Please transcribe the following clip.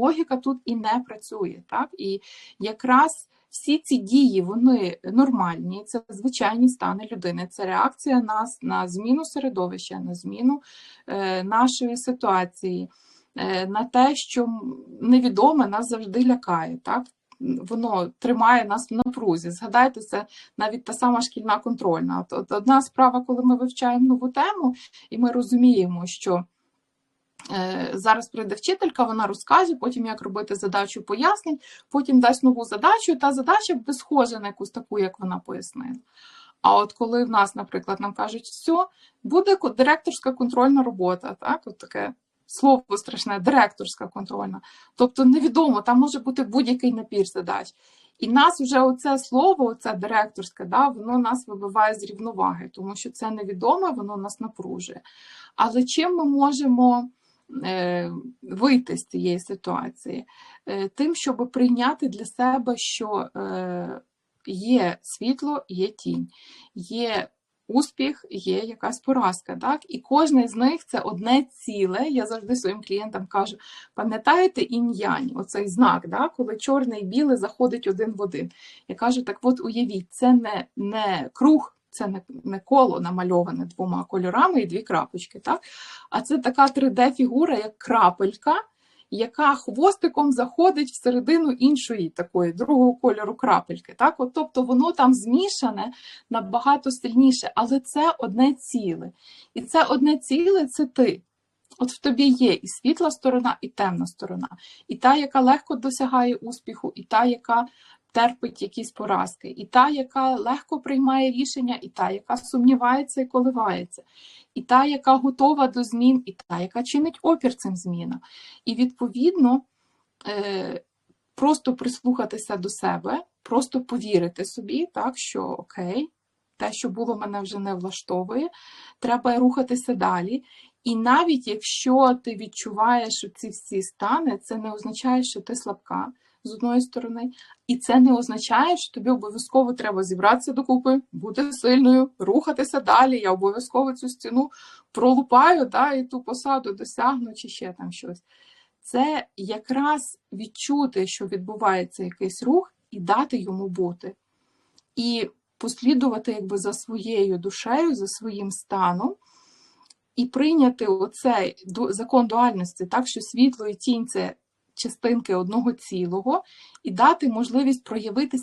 логіка тут і не працює. Так? І якраз всі ці дії вони нормальні, це звичайні стани людини, це реакція на, на зміну середовища, на зміну е, нашої ситуації, е, на те, що невідоме нас завжди лякає. Так? Воно тримає нас в напрузі. Згадайте, це навіть та сама шкільна контрольна. От, одна справа, коли ми вивчаємо нову тему, і ми розуміємо, що зараз прийде вчителька, вона розкаже, потім як робити задачу пояснень, потім дасть нову задачу, та задача буде схожа на якусь таку, як вона пояснила. А от коли в нас, наприклад, нам кажуть, все, буде директорська контрольна робота, так, от таке слово страшне, директорська контрольна. Тобто невідомо, там може бути будь-який напір задач. І нас вже оце слово, оце директорське, да, воно нас вибиває з рівноваги, тому що це невідоме, воно нас напружує. Але чим ми можемо е, вийти з цієї ситуації? Е, тим, щоб прийняти для себе, що е, є світло, є тінь, є успіх, є якась поразка. Так? І кожне з них це одне ціле. Я завжди своїм клієнтам кажу: пам'ятаєте інь-янь, оцей знак, да? коли чорне і біле заходить один в один. Я кажу, так от уявіть, це не, не круг. Це не, коло намальоване двома кольорами і дві крапочки, так? а це така 3D-фігура, як крапелька, яка хвостиком заходить всередину іншої такої другого кольору крапельки. Так? От, тобто воно там змішане набагато сильніше, але це одне ціле. І це одне ціле це ти. От в тобі є і світла сторона, і темна сторона, і та, яка легко досягає успіху, і та, яка терпить якісь поразки, і та, яка легко приймає рішення, і та, яка сумнівається і коливається, і та, яка готова до змін, і та, яка чинить опір цим змінам. І відповідно е, просто прислухатися до себе, просто повірити собі, так, що окей, те, що було, мене вже не влаштовує, треба рухатися далі. І навіть якщо ти відчуваєш ці всі стани, це не означає, що ти слабка з одної сторони, і це не означає, що тобі обов'язково треба зібратися докупи, бути сильною, рухатися далі. Я обов'язково цю стіну пролупаю, да, і ту посаду досягну, чи ще там щось. Це якраз відчути, що відбувається якийсь рух, і дати йому бути. І послідувати якби за своєю душею, за своїм станом, і прийняти оцей закон дуальності, так що світло і тінь це частинки одного цілого, і дати можливість проявитися